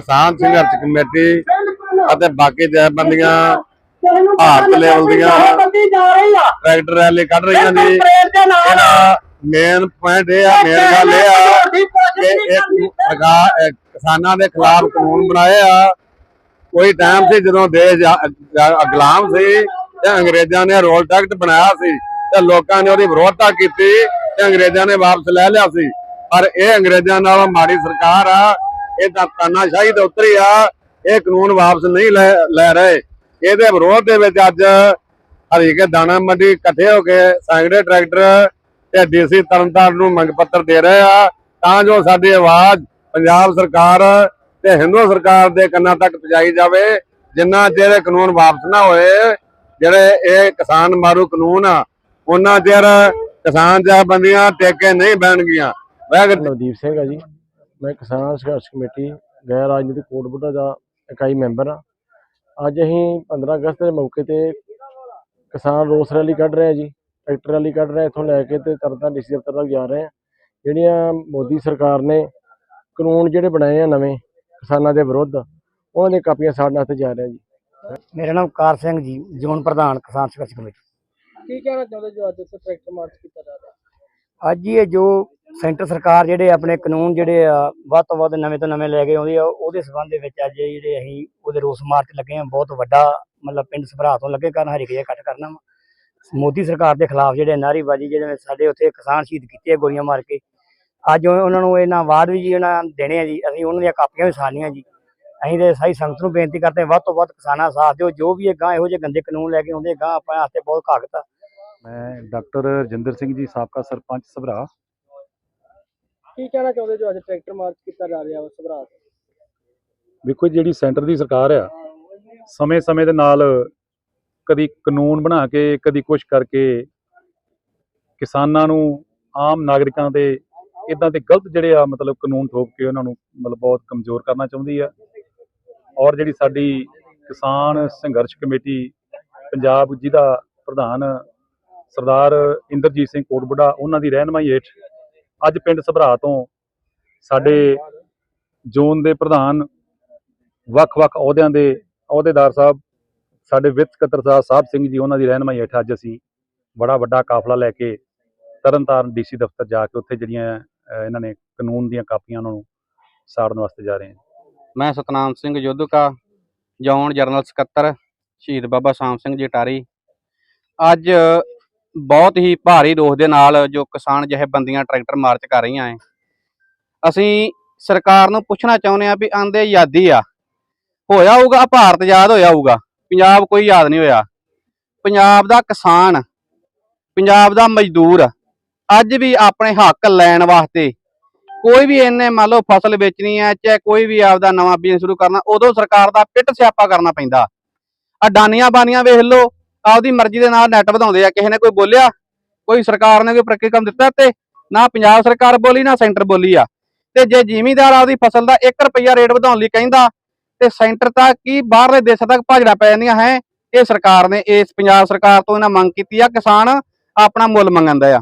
ਕਿਸਾਨ ਸੰਘਰਸ਼ ਕਮੇਟੀ ਅਤੇ ਬਾਕੀ ਜਥੇਬੰਦੀਆਂ ਭਾਰਤ ਲੈਵਲ ਦੀਆਂ ਟਰੈਕਟਰ ਰੈਲੀ ਕੱਢ ਰਹੀਆਂ ਜੀ। ਇਹਦਾ ਮੇਨ ਪੁਆਇੰਟ ਇਹ ਆ ਮੇਨ ਗੱਲ ਇਹ ਆ ਕਿ ਇਹ ਸਰਕਾਰ ਕਿਸਾਨਾਂ ਦੇ ਖਿਲਾਫ ਕਾਨੂੰਨ ਬਣਾਏ ਆ। ਕੋਈ ਟਾਈਮ ਸੀ ਜਦੋਂ ਦੇਸ਼ ਗੁਲਾਮ ਸੀ ਤੇ ਅੰਗਰੇਜ਼ਾਂ ਨੇ ਰੋਲ ਟੈਕਟ ਬਣਾਇਆ ਸੀ ਤੇ ਲੋਕਾਂ ਨੇ ਉਹਦੀ ਵਿਰੋਧਤਾ ਕੀਤੀ ਤੇ ਅੰਗਰੇਜ਼ਾਂ ਨੇ ਵਾਪਸ ਲੈ ਲਿਆ ਸੀ। ਪਰ ਇਹ ਅੰਗਰੇਜ਼ਾਂ ਨਾਲੋਂ ਮਾੜੀ ਸਰਕਾਰ ਆ। ਇਹ ਤਾਂ ਤਾਨਾਸ਼ਾਹੀ ਦੇ ਉੱਤਰੀ ਆ, ਇਹ ਕਾਨੂੰਨ ਵਾਪਸ ਨਹੀਂ ਲੈ ਰਹੇ। ਇਹਦੇ ਵਿਰੋਧ ਦੇ ਵਿੱਚ ਅੱਜ ਹਰੀਕੇ ਦਾਣਾ ਮੰਡੀ ਇਕੱਠੇ ਹੋ ਕੇ ਸੰਗੜੇ ਟਰੈਕਟਰ ਤੇ ਡੀਸੀ ਤਰਨਤਾਰਨ ਨੂੰ ਮੰਗ ਪੱਤਰ ਦੇ ਰਹੇ ਆ। ਤਾਂ ਜੋ ਸਾਡੀ ਆਵਾਜ਼ ਪੰਜਾਬ ਸਰਕਾਰ ਤੇ ਹਿੰਦੂ ਸਰਕਾਰ ਦੇ ਕੰਨਾਂ ਤੱਕ ਪਹੁੰਚਾਈ ਜਾਵੇ, ਜਿੰਨਾ ਚਿਰ ਕਾਨੂੰਨ ਵਾਪਸ ਨਾ ਹੋਏ, ਜਿਹੜੇ ਇਹ ਕਿਸਾਨ ਮਾਰੂ ਕਾਨੂੰਨ ਆ, ਉਹਨਾਂ ਚਿਰ ਕਿਸਾਨ ਜਥੇਬੰਦੀਆਂ ਟੇਕੇ ਨਹੀਂ ਬਹਿਣਗੀਆਂ। ਵਾਹਿਗੁਰੂ ਨਵਦੀਪ ਸਿੰਘ ਆ ਜੀ। ਮੈਂ ਕਿਸਾਨ ਸੰਘਰਸ਼ ਕਮੇਟੀ ਗੈਰ ਰਾਜਨੀਤਿਕ ਕੋਟ ਬੁੱਢਾ ਦਾ ਇਕਾਈ ਮੈਂਬਰ ਆ ਅੱਜ ਅਸੀਂ 15 ਅਗਸਤ ਦੇ ਮੌਕੇ ਤੇ ਕਿਸਾਨ ਰੋਸ ਰੈਲੀ ਕੱਢ ਰਹੇ ਆ ਜੀ ਟਰੈਕਟਰ ਰੈਲੀ ਕੱਢ ਰਹੇ ਆ ਇੱਥੋਂ ਲੈ ਕੇ ਤੇ ਤਰਨਤਾਰਨ ਡੀਸੀ ਦਫ਼ਤਰ ਤੱਕ ਜਾ ਰਹੇ ਆ ਜਿਹੜੀਆਂ ਮੋਦੀ ਸਰਕਾਰ ਨੇ ਕਾਨੂੰਨ ਜਿਹੜੇ ਬਣਾਏ ਆ ਨਵੇਂ ਕਿਸਾਨਾਂ ਦੇ ਵਿਰੁੱਧ ਉਹਨਾਂ ਦੀਆਂ ਕਾਪੀਆਂ ਸਾੜਨ ਵਾਸਤੇ ਜਾ ਰਹੇ ਆ ਜੀ। ਮੇਰਾ ਨਾਮ ਕਾਰ ਸਿੰਘ ਜੀ ਜ਼ੋਨ ਪ੍ਰਧਾਨ ਕਿਸਾਨ ਸੰਘਰਸ਼ ਕਮੇਟੀ। ਕੀ ਕਹਿਣਾ ਚਾਹੁੰਦੇ ਜੋ ਅੱਜ ਇੱਥੇ ਟਰੈਕਟਰ ਮਾਰਚ ਕੀਤਾ ਜਾ ਰਿਹਾ? ਅੱਜ ਹੀ ਇਹ ਜੋ ਸੈਂਟਰ ਸਰਕਾਰ ਜਿਹੜੇ ਆਪਣੇ ਕਾਨੂੰਨ ਜਿਹੜੇ ਆ, ਵੱਧ ਤੋਂ ਵੱਧ ਨਵੇਂ ਤੋਂ ਨਵੇਂ ਲੈ ਕੇ ਆਉਂਦੀ ਆ, ਉਹਦੇ ਸਬੰਧ ਦੇ ਵਿੱਚ ਅੱਜ ਜਿਹੜੇ ਅਸੀਂ ਉਹਦੇ ਰੋਸ ਮਾਰਚ ਲੱਗੇ ਆ, ਬਹੁਤ ਵੱਡਾ ਮਤਲਬ ਪਿੰਡ ਸਭਰਾ ਤੋਂ ਲੱਗੇ ਕਰਨ, ਹਰੀਕੇ ਜੇ ਕੱਟ ਕਰਨਾ ਵਾ। ਮੋਦੀ ਸਰਕਾਰ ਦੇ ਖਿਲਾਫ ਜਿਹੜੇ ਨਾਅਰੇਬਾਜ਼ੀ, ਜਿਹੜੇ ਸਾਡੇ ਉੱਥੇ ਕਿਸਾਨ ਸ਼ਹੀਦ ਕੀਤੇ ਗੋਲੀਆਂ ਮਾਰ ਕੇ, ਅੱਜ ਉਹਨਾਂ ਨੂੰ ਇਹਨਾਂ ਵਾਰਡ ਵੀ ਜੀ ਉਹਨਾਂ ਦੇਣੇ ਆ ਜੀ, ਅਸੀਂ ਉਹਨਾਂ ਦੀਆਂ ਕਾਪੀਆਂ ਵੀ ਸਾੜਨੀਆਂ ਜੀ। ਅਸੀਂ ਤੇ ਸਾਰੀ ਸੰਗਤ ਨੂੰ ਬੇਨਤੀ ਕਰਦੇ ਹਾਂ, ਵੱਧ ਤੋਂ ਵੱਧ ਕਿਸਾਨਾਂ ਦਾ ਸਾਥ ਦਿਓ, ਜੋ ਵੀ ਇਹ ਗਾਂ ਇਹੋ ਜਿਹੇ ਗੰਦੇ ਕਾਨੂੰਨ ਲੈ ਕੇ ਆਉਂਦੇ ਗਾਂ ਆਪਣੇ ਵਾਸਤੇ ਬਹੁਤ ਘਾਤਕ ਆ। ਮੈਂ ਡਾਕਟਰ ਰਜਿੰਦਰ ਸਿੰਘ ਜੀ ਸਾਬਕਾ ਸਰਪੰਚ ਸਭਰਾ ਕੀ ਕਹਿਣਾ ਚਾਹੁੰਦੇ ਜੋ ਅੱਜ ਟਰੈਕਟਰ ਮਾਰਚ ਕੀਤਾ ਜਾ ਰਿਹਾ ਵਾ ਸਭਰਾ? ਵੇਖੋ ਜਿਹੜੀ ਸੈਂਟਰ ਦੀ ਸਰਕਾਰ ਆ ਸਮੇਂ-ਸਮੇਂ ਦੇ ਨਾਲ ਕਦੀ ਕਾਨੂੰਨ ਬਣਾ ਕੇ ਕਦੀ ਕੁਝ ਕਰਕੇ ਕਿਸਾਨਾਂ ਨੂੰ ਆਮ ਨਾਗਰਿਕਾਂ ਦੇ ਇਦਾਂ ਦੇ ਗਲਤ ਜਿਹੜੇ ਆ ਮਤਲਬ ਕਾਨੂੰਨ ਠੋਕ ਕੇ ਉਹਨਾਂ ਨੂੰ ਮਤਲਬ ਬਹੁਤ ਕਮਜ਼ੋਰ ਕਰਨਾ ਚਾਹੁੰਦੀ ਆ ਔਰ ਜਿਹੜੀ ਸਾਡੀ ਕਿਸਾਨ ਸੰਘਰਸ਼ ਕਮੇਟੀ ਪੰਜਾਬ ਜਿਹਦਾ ਪ੍ਰਧਾਨ ਸਰਦਾਰ ਇੰਦਰਜੀਤ ਸਿੰਘ ਕੋਟਬੁੱਢਾ ਉਹਨਾਂ ਦੀ ਰਹਿਨਮਾਈ ਹੇਠ ਅੱਜ ਪਿੰਡ ਸਭਰਾ ਤੋਂ ਸਾਡੇ ਜ਼ੋਨ ਦੇ ਪ੍ਰਧਾਨ ਵੱਖ-ਵੱਖ ਅਹੁਦਿਆਂ ਦੇ ਅਹੁਦੇਦਾਰ ਸਾਹਿਬ, ਸਾਡੇ ਵਿੱਤ ਸਕੱਤਰ ਸਾਹਿਬ ਸਿੰਘ ਜੀ, ਉਹਨਾਂ ਦੀ ਰਹਿਨਮਾਈ ਹੇਠ ਅੱਜ ਅਸੀਂ ਬੜਾ ਵੱਡਾ ਕਾਫਲਾ ਲੈ ਕੇ ਤਰਨਤਾਰਨ ਡੀਸੀ ਦਫ਼ਤਰ ਜਾ ਕੇ ਉੱਥੇ ਜਿਹੜੀਆਂ ਇਹਨਾਂ ਨੇ ਕਾਨੂੰਨ ਦੀਆਂ ਕਾਪੀਆਂ ਉਹਨਾਂ ਨੂੰ ਸਾੜਨ ਵਾਸਤੇ ਜਾ ਰਹੇ ਹਾਂ। ਮੈਂ ਸਤਨਾਮ ਸਿੰਘ ਯੋਧਕਾ, ਜੌਨ ਜਰਨਲ ਸਕੱਤਰ, ਸ਼ਹੀਦ ਬਾਬਾ ਸ਼ਾਮ ਸਿੰਘ ਜੀ ਅਟਾਰੀ। ਅੱਜ ਬਹੁਤ ਹੀ ਭਾਰੀ ਰੋਸ ਦੇ ਨਾਲ ਜੋ ਕਿਸਾਨ ਜਥੇਬੰਦੀਆਂ ਟਰੈਕਟਰ ਮਾਰਚ ਕਰ ਰਹੀਆਂ ਐ। ਅਸੀਂ ਸਰਕਾਰ ਨੂੰ ਪੁੱਛਣਾ ਚਾਹੁੰਦੇ ਆ ਵੀ ਆਂਦੇ ਆਜ਼ਾਦੀ ਆ, ਹੋਇਆ ਹੋਊਗਾ ਭਾਰਤ ਆਜ਼ਾਦ ਹੋਇਆ ਹੋਊਗਾ, ਪੰਜਾਬ ਕੋਈ ਯਾਦ ਨਹੀਂ ਹੋਇਆ। ਪੰਜਾਬ ਦਾ ਕਿਸਾਨ, ਪੰਜਾਬ ਦਾ ਮਜ਼ਦੂਰ, ਅੱਜ ਵੀ ਆਪਣੇ ਹੱਕ ਲੈਣ ਵਾਸਤੇ ਕੋਈ ਵੀ ਇਹਨੇ ਮੰਨ ਲਓ ਫਸਲ ਵੇਚਣੀ ਹੈ ਚਾਹੇ ਕੋਈ ਵੀ ਆਪਦਾ ਨਵਾਂ ਬਿਜ਼ਨਸ ਸ਼ੁਰੂ ਕਰਨਾ, ਉਦੋਂ ਸਰਕਾਰ ਦਾ ਪਿੱਟ ਸਿਆਪਾ ਕਰਨਾ ਪੈਂਦਾ। ਅਡਾਨੀਆਂ ਬਾਨੀਆਂ ਵੇਖ ਲਓ ਆਪਦੀ ਮਰਜ਼ੀ ਦੇ ਨਾਲ ਨੈਟ ਵਧਾਉਂਦੇ ਆ, ਕਿਸੇ ਨੇ ਕੋਈ ਬੋਲਿਆ, ਕੋਈ ਸਰਕਾਰ ਨੇ ਕੋਈ ਪ੍ਰਤੀਕਰਮ ਦਿੱਤਾ ਤੇ ਨਾ ਪੰਜਾਬ ਸਰਕਾਰ ਬੋਲੀ, ਨਾ ਸੈਂਟਰ ਬੋਲੀ ਆ। ਤੇ ਜੇ ਜ਼ਿਮੀਂਦਾਰ ਆਪਦੀ ਫਸਲ ਦਾ 1 ਰੁਪਿਆ ਰੇਟ ਵਧਾਉਣ ਲਈ ਕਹਿੰਦਾ, ਤੇ ਸੈਂਟਰ ਤੱਕ ਕੀ ਬਾਹਰਲੇ ਦੇਸ਼ਾਂ ਤੱਕ ਭਾਜੜਾ ਪੈ ਜਾਂਦੀਆਂ ਹੈ? ਇਹ ਸਰਕਾਰ ਨੇ, ਇਸ ਪੰਜਾਬ ਸਰਕਾਰ ਤੋਂ ਇਹਨਾਂ ਮੰਗ ਕੀਤੀ ਆ, ਕਿਸਾਨ ਆਪਣਾ ਮੁੱਲ ਮੰਗਣ ਦਾ ਆ।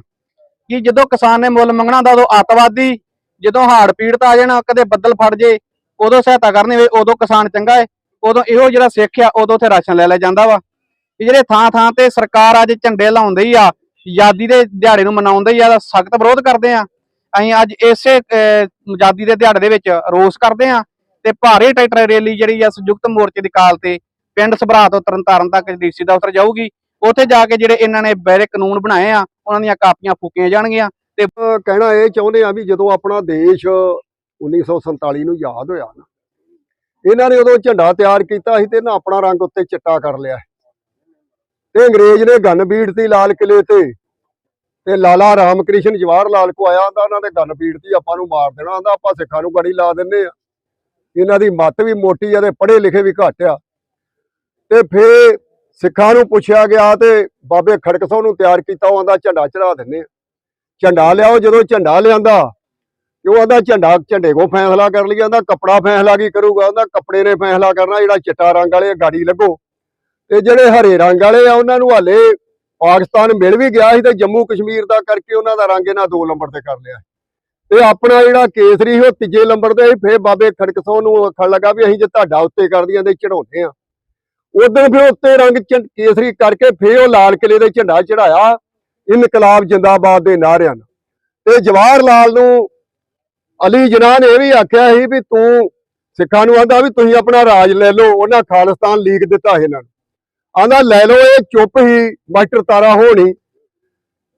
ਕਿ ਜਦੋਂ ਕਿਸਾਨ ਨੇ ਮੁੱਲ ਮੰਗਣਾ ਹੁੰਦਾ, ਉਦੋਂ ਅੱਤਵਾਦੀ ਜਦੋਂ ਹਾੜ ਪੀੜਤ ਆ ਜਾਣਾ, ਕਦੇ ਬੱਦਲ ਫੜ ਜੇ, ਉਦੋਂ ਸਹਾਇਤਾ ਕਰਨੀ ਹੋਵੇ, ਉਦੋਂ ਕਿਸਾਨ ਚੰਗਾ ਹੈ ਉਦੋਂ ਇਹੋ ਜਿਹੜਾ ਸਿੱਖ ਆ, ਉਦੋਂ ਉੱਥੇ ਰਾਸ਼ਨ ਲੈ ਲੈ ਜਾਂਦਾ ਵਾ। ਇਹ ਜਿਹੜੇ ਥਾਂ ਥਾਂ ਤੇ ਸਰਕਾਰ ਅੱਜ ਝੰਡੇ ਲਾਉਂਦੇ ਹੀ ਆ, ਆਜ਼ਾਦੀ ਦੇ ਦਿਹਾੜੇ ਨੂੰ ਮਨਾਉਂਦੇ ਹੀ ਆ ਦਾ ਸਖਤ ਵਿਰੋਧ ਕਰਦੇ ਆ। ਅਸੀਂ ਅੱਜ ਇਸੇ ਆਜ਼ਾਦੀ ਦੇ ਦਿਹਾੜੇ ਦੇ ਵਿੱਚ ਰੋਸ ਕਰਦੇ ਆ ਤੇ ਭਾਰੀ ਟਰੈਕਟਰ ਰੈਲੀ ਜਿਹੜੀ ਆ ਸੰਯੁਕਤ ਮੋਰਚੇ ਦੀ ਕਾਲ ਤੇ ਪਿੰਡ ਸਭਰਾ ਤੋਂ ਤਰਨਤਾਰਨ ਤੱਕ ਡੀਸੀ ਦਫ਼ਤਰ ਜਾਊਗੀ। ਉੱਥੇ ਜਾ ਕੇ ਜਿਹੜੇ ਇਹਨਾਂ ਨੇ ਬੈਰੇ ਕਾਨੂੰਨ ਬਣਾਏ ਆ, ਉਹਨਾਂ ਦੀਆਂ ਕਾਪੀਆਂ ਫੂਕੀਆਂ ਜਾਣਗੀਆਂ ਤੇ ਕਹਿਣਾ ਇਹ ਚਾਹੁੰਦੇ ਆ ਵੀ ਜਦੋਂ ਆਪਣਾ ਦੇਸ਼ 1947 ਨੂੰ ਯਾਦ ਹੋਇਆ ਨਾ, ਇਹਨਾਂ ਨੇ ਉਦੋਂ ਝੰਡਾ ਤਿਆਰ ਕੀਤਾ ਸੀ ਤੇ ਨਾ ਆਪਣਾ ਰੰਗ ਉੱਤੇ ਚਿੱਟਾ ਕਰ ਲਿਆ ਤੇ ਅੰਗਰੇਜ਼ ਨੇ ਗਨ ਬੀੜਤੀ ਲਾਲ ਕਿਲੇ ਤੇ। ਤੇ ਲਾਲਾ ਰਾਮ ਕ੍ਰਿਸ਼ਨ ਜਵਾਹਰ ਲਾਲ ਕੋ ਆਇਆ ਆਂਦਾ ਉਹਨਾਂ ਦੇ ਗਨ ਬੀੜਤੀ ਆਪਾਂ ਨੂੰ ਮਾਰ ਦੇਣਾ ਆਂਦਾ ਆਪਾਂ ਸਿੱਖਾਂ ਨੂੰ ਗੜੀ ਲਾ ਦਿੰਨੇ ਆ। ਇਹਨਾਂ ਦੀ ਮੱਤ ਵੀ ਮੋਟੀ ਆ ਤੇ ਪੜ੍ਹੇ ਲਿਖੇ ਵੀ ਘੱਟ ਆ। ਤੇ ਫੇਰ ਸਿੱਖਾਂ ਨੂੰ ਪੁੱਛਿਆ ਗਿਆ ਤੇ ਬਾਬੇ ਖੜਕ ਸਾਹਿਬ ਨੂੰ ਤਿਆਰ ਕੀਤਾ, ਉਹ ਆਂਦਾ ਝੰਡਾ ਚੜਾ ਦਿੰਨੇ ਆ। ਝੰਡਾ ਲਿਆਓ, ਜਦੋਂ ਝੰਡਾ ਲਿਆਂਦਾ, ਤੇ ਉਹ ਆਂਦਾ ਝੰਡਾ ਝੰਡੇ ਕੋ ਫੈਸਲਾ ਕਰ ਲਿਆ ਆਂਦਾ ਕੱਪੜਾ ਫੈਸਲਾ ਕੀ ਕਰੂਗਾ, ਆਂਦਾ ਕੱਪੜੇ ਨੇ ਫੈਸਲਾ ਕਰਨਾ, ਜਿਹੜਾ ਚਿੱਟਾ ਰੰਗ ਵਾਲੇ ਗਾੜੀ ਲੱਗੋ। ਤੇ ਜਿਹੜੇ ਹਰੇ ਰੰਗ ਵਾਲੇ ਆ, ਉਹਨਾਂ ਨੂੰ ਹਾਲੇ ਪਾਕਿਸਤਾਨ ਮਿਲ ਵੀ ਗਿਆ ਸੀ ਤੇ ਜੰਮੂ ਕਸ਼ਮੀਰ ਦਾ ਕਰਕੇ ਉਹਨਾਂ ਦਾ ਰੰਗ ਇਹਨਾਂ ਦੋ ਨੰਬਰ ਤੇ ਕਰ ਲਿਆ ਤੇ ਆਪਣਾ ਜਿਹੜਾ ਕੇਸਰੀ ਸੀ, ਉਹ ਤੀਜੇ ਨੰਬਰ ਤੇ ਸੀ। ਫੇਰ ਬਾਬੇ ਖੜਕ ਨੂੰ ਆਖਣ ਲੱਗਾ ਵੀ ਅਸੀਂ ਜੇ ਤੁਹਾਡਾ ਉੱਤੇ ਕਰਦੀਆਂ ਤੇ ਚੜਾਉਂਦੇ ਆ ਉਦੋਂ ਫਿਰ ਉੱਤੇ ਰੰਗ ਕੇਸਰੀ ਕਰਕੇ ਫੇਰ ਉਹ ਲਾਲ ਕਿਲੇ ਦੇ ਝੰਡਾ ਚੜਾਇਆ ਇਨਕਲਾਬ ਜਿੰਦਾਬਾਦ ਦੇ ਨਾਅਰਿਆਂ ਨਾਲ। ਤੇ ਜਵਾਹਰ ਲਾਲ ਨੂੰ ਅਲੀ ਜਨਾਹ ਨੇ ਇਹ ਵੀ ਆਖਿਆ ਸੀ ਵੀ ਤੂੰ ਸਿੱਖਾਂ ਨੂੰ ਆਂਦਾ ਵੀ ਤੁਸੀਂ ਆਪਣਾ ਰਾਜ ਲੈ ਲਓ, ਉਹਨਾਂ ਖਾਲਿਸਤਾਨ ਲੀਗ ਦਿੱਤਾ ਸੀ ਇਹਨਾਂ ਨੂੰ। ਆਂਦਾ, ਲੈ ਲਓ, ਇਹ ਚੁੱਪ ਹੀ, ਮਾਸਟਰ ਤਾਰਾ ਹੋਣੀ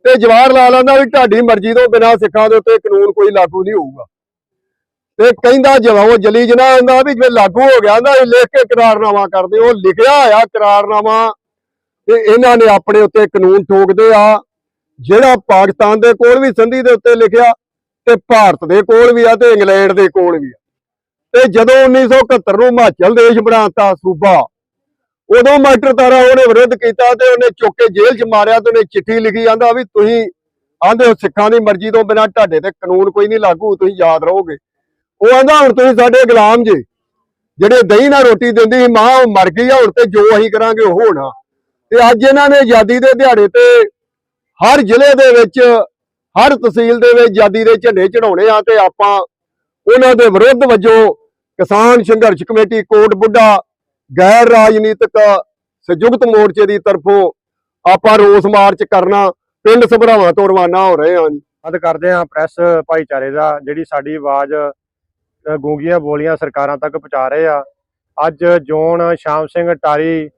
ਤੇ ਜਵਾਹਰ ਲਾਲ ਆਂਦਾ ਵੀ ਤੁਹਾਡੀ ਮਰਜ਼ੀ ਤੋਂ ਬਿਨਾਂ ਸਿੱਖਾਂ ਦੇ ਉੱਤੇ ਕਾਨੂੰਨ ਕੋਈ ਲਾਗੂ ਨਹੀਂ ਹੋਊਗਾ। ਤੇ ਕਹਿੰਦਾ ਜਵਾਓ ਜਲੀ ਜਨਾ ਆਂਦਾ ਵੀ ਜੇ ਲਾਗੂ ਹੋ ਗਿਆ ਆਂਦਾ, ਇਹ ਲਿਖ ਕੇ ਕਰਾਰਨਾਮਾ ਕਰਦੇ ਉਹ ਲਿਖਿਆ ਆ ਕਰਾਰਨਾਮਾ। ਤੇ ਇਹਨਾਂ ਨੇ ਆਪਣੇ ਉੱਤੇ ਕਾਨੂੰਨ ਠੋਕਦੇ ਆ, ਜਿਹੜਾ ਪਾਕਿਸਤਾਨ ਦੇ ਕੋਲ ਵੀ ਸੰਧੀ ਦੇ ਉੱਤੇ ਲਿਖਿਆ ਤੇ ਭਾਰਤ ਦੇ ਕੋਲ ਵੀ ਆ ਤੇ ਇੰਗਲੈਂਡ ਦੇ ਕੋਲ ਵੀ ਆ। ਤੇ ਜਦੋਂ 1971 ਨੂੰ ਹਿਮਾਚਲ ਦੇਸ਼ ਬਣਾਤਾ ਸੂਬਾ ਉਦੋਂ ਮਾਸਟਰ ਤਾਰਾ ਉਹਨੇ ਵਿਰੋਧ ਕੀਤਾ ਤੇ ਉਹਨੇ ਚੁੱਕ ਕੇ ਜੇਲ੍ਹ 'ਚ ਮਾਰਿਆ ਤੇ ਉਹਨੇ ਚਿੱਠੀ ਲਿਖੀ ਆਂਦਾ ਵੀ ਤੁਸੀਂ ਆਂਦੇ ਹੋ ਸਿੱਖਾਂ ਦੀ ਮਰਜ਼ੀ ਤੋਂ ਬਿਨਾਂ ਤੁਹਾਡੇ ਤੇ ਕਾਨੂੰਨ ਕੋਈ ਨਹੀਂ ਲਾਗੂ, ਤੁਸੀਂ ਯਾਦ ਰਹੋਗੇ। ਉਹ ਆਂਦਾ, ਹੁਣ ਤੁਸੀਂ ਸਾਡੇ ਗੁਲਾਮ ਜੇ। ਜਿਹੜੇ ਦਹੀਂ ਨਾਲ ਰੋਟੀ ਦਿੰਦੀ ਸੀ, ਮਾਂ ਉਹ ਮਰ ਗਈ ਆ, ਹੁਣ ਤੇ ਜੋ ਅਸੀਂ ਕਰਾਂਗੇ ਉਹ ਹੋਣਾ। ਤੇ ਅੱਜ ਇਹਨਾਂ ਨੇ ਆਜ਼ਾਦੀ ਦੇ ਦਿਹਾੜੇ ਤੇ ਹਰ ਜ਼ਿਲ੍ਹੇ ਦੇ ਵਿੱਚ, ਹਰ ਤਹਿਸੀਲ ਦੇ ਵਿੱਚ ਆਜ਼ਾਦੀ ਦੇ ਝੰਡੇ ਚੜਾਉਣੇ ਆ ਤੇ ਆਪਾਂ ਉਹਨਾਂ ਦੇ ਵਿਰੁੱਧ ਵਜੋਂ ਕਿਸਾਨ ਸੰਘਰਸ਼ ਕਮੇਟੀ ਕੋਟ ਬੁੱਢਾ ਗੈਰ ਰਾਜਨੀਤਿਕ ਸੰਯੁਕਤ ਮੋਰਚੇ ਦੀ ਤਰਫੋਂ ਆਪਾਂ ਰੋਸ ਮਾਰਚ ਕਰਨਾ, ਪਿੰਡ ਸਭਰਾਵਾਂ ਤੋਂ ਰਵਾਨਾ ਹੋ ਰਹੇ ਹਾਂ ਜੀ। ਅਦ ਕਰਦੇ ਹਾਂ ਪ੍ਰੈਸ ਭਾਈਚਾਰੇ ਦਾ, ਜਿਹੜੀ ਸਾਡੀ ਆਵਾਜ਼ ਗੂੰਗੀਆਂ ਬੋਲੀਆਂ ਸਰਕਾਰਾਂ ਤੱਕ ਪਹੁੰਚਾ ਰਹੇ ਆ। ਅੱਜ ਜ਼ੋਨ ਸ਼ਾਮ ਸਿੰਘ ਟਾਰੀ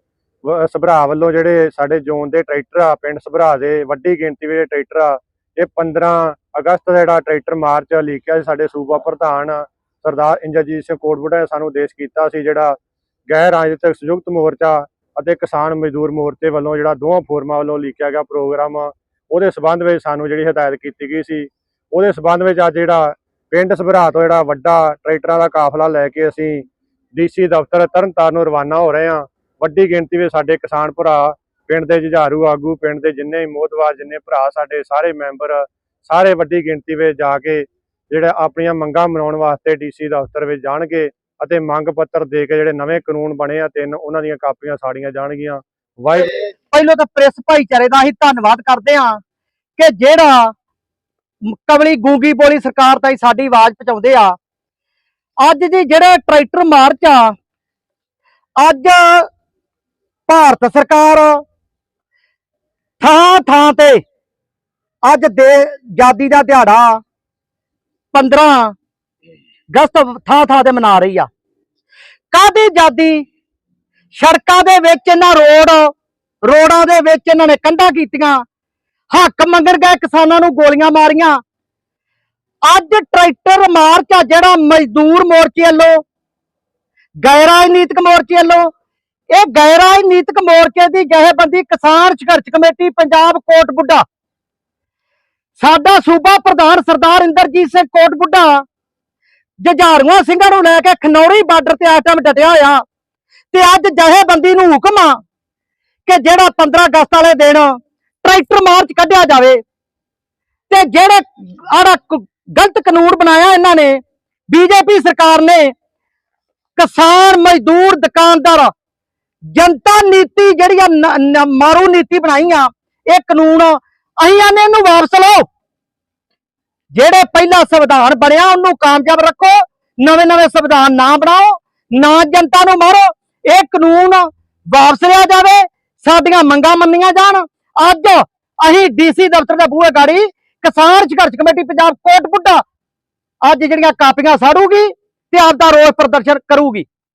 ਸਭਰਾ ਵੱਲੋਂ ਜਿਹੜੇ ਸਾਡੇ ਜ਼ੋਨ ਦੇ ਟਰੈਕਟਰ ਆ, ਪਿੰਡ ਸਭਰਾ ਦੇ, ਵੱਡੀ ਗਿਣਤੀ ਵਿੱਚ ਟਰੈਕਟਰ ਆ, ਇਹ 15 ਅਗਸਤ ਦਾ ਜਿਹੜਾ ਟਰੈਕਟਰ ਮਾਰਚ ਲਿਖਿਆ ਸੀ ਸਾਡੇ ਸੂਬਾ ਪ੍ਰਧਾਨ ਸਰਦਾਰ ਇੰਜਰਜੀਤ ਸਿੰਘ ਕੋਟਬੁਟਾ ਨੇ ਸਾਨੂੰ ਆਦੇਸ਼ ਕੀਤਾ ਸੀ, ਜਿਹੜਾ ਗੈਰ ਰਾਜਨੀਤਿਕ ਸੰਯੁਕਤ ਮੋਰਚਾ ਅਤੇ ਕਿਸਾਨ ਮਜ਼ਦੂਰ ਮੋਰਚੇ ਵੱਲੋਂ ਜਿਹੜਾ ਦੋਵਾਂ ਫੋਰਮਾਂ ਵੱਲੋਂ ਲਿਖਿਆ ਗਿਆ ਪ੍ਰੋਗਰਾਮ, ਉਹਦੇ ਸਬੰਧ ਵਿੱਚ ਸਾਨੂੰ ਜਿਹੜੀ ਹਦਾਇਤ ਕੀਤੀ ਗਈ ਸੀ। ਉਹਦੇ ਸਬੰਧ ਵਿੱਚ ਅੱਜ ਜਿਹੜਾ ਪਿੰਡ ਸਭਰਾ ਤੋਂ ਜਿਹੜਾ ਵੱਡਾ ਟਰੈਕਟਰਾਂ ਦਾ ਕਾਫਲਾ ਲੈ ਕੇ ਅਸੀਂ ਡੀਸੀ ਦਫ਼ਤਰ ਤਰਨਤਾਰਨ ਨੂੰ ਰਵਾਨਾ ਹੋ ਰਹੇ ਹਾਂ। ਵੱਡੀ ਗਿਣਤੀ ਵਿੱਚ ਸਾਡੇ ਕਿਸਾਨ ਭਰਾ, ਪਿੰਡ ਦੇ ਜੁਝਾਰੂ ਆਗੂ, ਪਿੰਡ ਦੇ ਜਿੰਨੇ ਵੀ ਮੋਹਤਵਾਰ, ਜਿੰਨੇ ਭਰਾ ਸਾਡੇ, ਸਾਰੇ ਮੈਂਬਰ, ਸਾਰੇ ਵੱਡੀ ਗਿਣਤੀ ਵਿੱਚ ਜਾ ਕੇ ਜਿਹੜਾ ਆਪਣੀਆਂ ਮੰਗਾਂ ਮਨਾਉਣ ਵਾਸਤੇ ਡੀਸੀ ਦਫ਼ਤਰ ਵਿੱਚ ਜਾਣਗੇ। ਅਤੇ ਮੰਗ ਪੱਤਰ ਦੇ ਕੇ ਜਿਹੜੇ ਨਵੇਂ ਕਾਨੂੰਨ ਬਣੇ ਆ ਤਿੰਨ ਉਹਨਾਂ ਦੀਆਂ ਕਾਪੀਆਂ ਸਾੜੀਆਂ ਜਾਣਗੀਆਂ। ਪਹਿਲਾਂ ਤਾਂ ਪ੍ਰੈਸ ਭਾਈਚਾਰੇ ਦਾ ਅਸੀਂ ਧੰਨਵਾਦ ਕਰਦੇ ਹਾਂ ਕਿ ਜਿਹੜਾ ਕਮਲੀ ਗੂੰਗੀ ਬੋਲੀ ਸਰਕਾਰ ਤਾਈਂ ਸਾਡੀ ਆਵਾਜ਼ ਪਹੁੰਚਾਉਂਦੇ ਆ। ਅੱਜ ਦੀ ਜਿਹੜਾ ਟਰੈਕਟਰ ਮਾਰਚ ਆ ਅੱਜ ਭਾਰਤ ਸਰਕਾਰ ਥਾਂ ਥਾਂ ਤੇ ਅੱਜ ਦੇ ਆਜ਼ਾਦੀ ਦਾ ਦਿਹਾੜਾ 15 ਅਗਸਤ ਥਾਂ ਥਾਂ ਤੇ ਮਨਾ ਰਹੀ ਆ। ਕਾਹਦੀ ਜਾਦੀ? ਸੜਕਾਂ ਦੇ ਵਿੱਚ ਇਹਨਾਂ ਰੋਡ, ਰੋਡਾਂ ਦੇ ਵਿੱਚ ਇਹਨਾਂ ਨੇ ਕੰਧਾਂ ਕੀਤੀਆਂ। ਹੱਕ ਮੰਗਣ ਗਏ ਕਿਸਾਨਾਂ ਨੂੰ ਗੋਲੀਆਂ ਮਾਰੀਆਂ। ਅੱਜ ਟਰੈਕਟਰ ਮਾਰਚ ਆ ਜਿਹੜਾ ਮਜ਼ਦੂਰ ਮੋਰਚੇ ਵੱਲੋਂ, ਗੈਰ ਰਾਜਨੀਤਿਕ ਮੋਰਚੇ ਵੱਲੋਂ, ਇਹ ਗੈਰ ਰਾਜਨੀਤਿਕ ਮੋਰਚੇ ਦੀ ਜਥੇਬੰਦੀ ਕਿਸਾਨ ਸੰਘਰਸ਼ ਕਮੇਟੀ, ਪੰਜਾਬ ਕੋਟ ਬੁੱਢਾ ਸਾਡਾ ਸੂਬਾ ਪ੍ਰਧਾਨ ਸਰਦਾਰ ਇੰਦਰਜੀਤ ਸਿੰਘ ਕੋਟ ਬੁੱਢਾ ਜੁਝਾਰੂਆਂ ਸਿੰਘਾਂ ਨੂੰ ਲੈ ਕੇ ਖਨੌਰੀ ਬਾਰਡਰ ਤੇ ਇਸ ਟਾਈਮ ਡਟਿਆ ਹੋਇਆ। ਤੇ ਅੱਜ ਜਹੇਬੰਦੀ ਨੂੰ ਹੁਕਮ ਆ ਕਿ ਜਿਹੜਾ 15 ਅਗਸਤ ਵਾਲੇ ਦਿਨ ਟਰੈਕਟਰ ਮਾਰਚ ਕੱਢਿਆ ਜਾਵੇ ਤੇ ਜਿਹੜੇ ਆੜਾ ਗਲਤ ਕਾਨੂੰਨ ਬਣਾਇਆ ਇਹਨਾਂ ਨੇ, ਬੀਜੇਪੀ ਸਰਕਾਰ ਨੇ, ਕਿਸਾਨ ਮਜ਼ਦੂਰ ਦੁਕਾਨਦਾਰ, ਜਨਤਾ ਨੀਤੀ ਜਿਹੜੀ ਆ ਮਾਰੂ ਨੀਤੀ ਬਣਾਈ ਆ, ਇਹ ਕਾਨੂੰਨ ਅਸੀਂ ਆਨੇ ਇਹਨੂੰ ਵਾਪਸ ਲਓ। ਜਿਹੜੇ ਪਹਿਲਾ ਸੰਵਿਧਾਨ ਬਣਿਆ, ਉਹਨੂੰ ਕਾਮਯਾਬ ਰੱਖੋ, ਨਵੇਂ ਨਵੇਂ ਸੰਵਿਧਾਨ ਨਾ ਬਣਾਓ, ਨਾ ਜਨਤਾ ਨੂੰ ਮਾਰੋ, ਇਹ ਕਾਨੂੰਨ ਵਾਪਸ ਲਿਆ ਜਾਵੇ, ਸਾਡੀਆਂ ਮੰਗਾਂ ਮੰਨੀਆਂ ਜਾਣ। ਅੱਜ ਅਸੀਂ ਡੀਸੀ ਦਫ਼ਤਰ ਦੇ ਬੂਹੇ ਗਾੜੀ ਕਿਸਾਨ ਸੰਘਰਸ਼ ਕਮੇਟੀ ਪੰਜਾਬ ਕੋਟ ਬੁੱਢਾ, ਅੱਜ ਜਿਹੜੀਆਂ ਕਾਪੀਆਂ ਸਾੜੂਗੀ ਤੇ ਆਪਦਾ ਰੋਸ ਪ੍ਰਦਰਸ਼ਨ ਕਰੂਗੀ।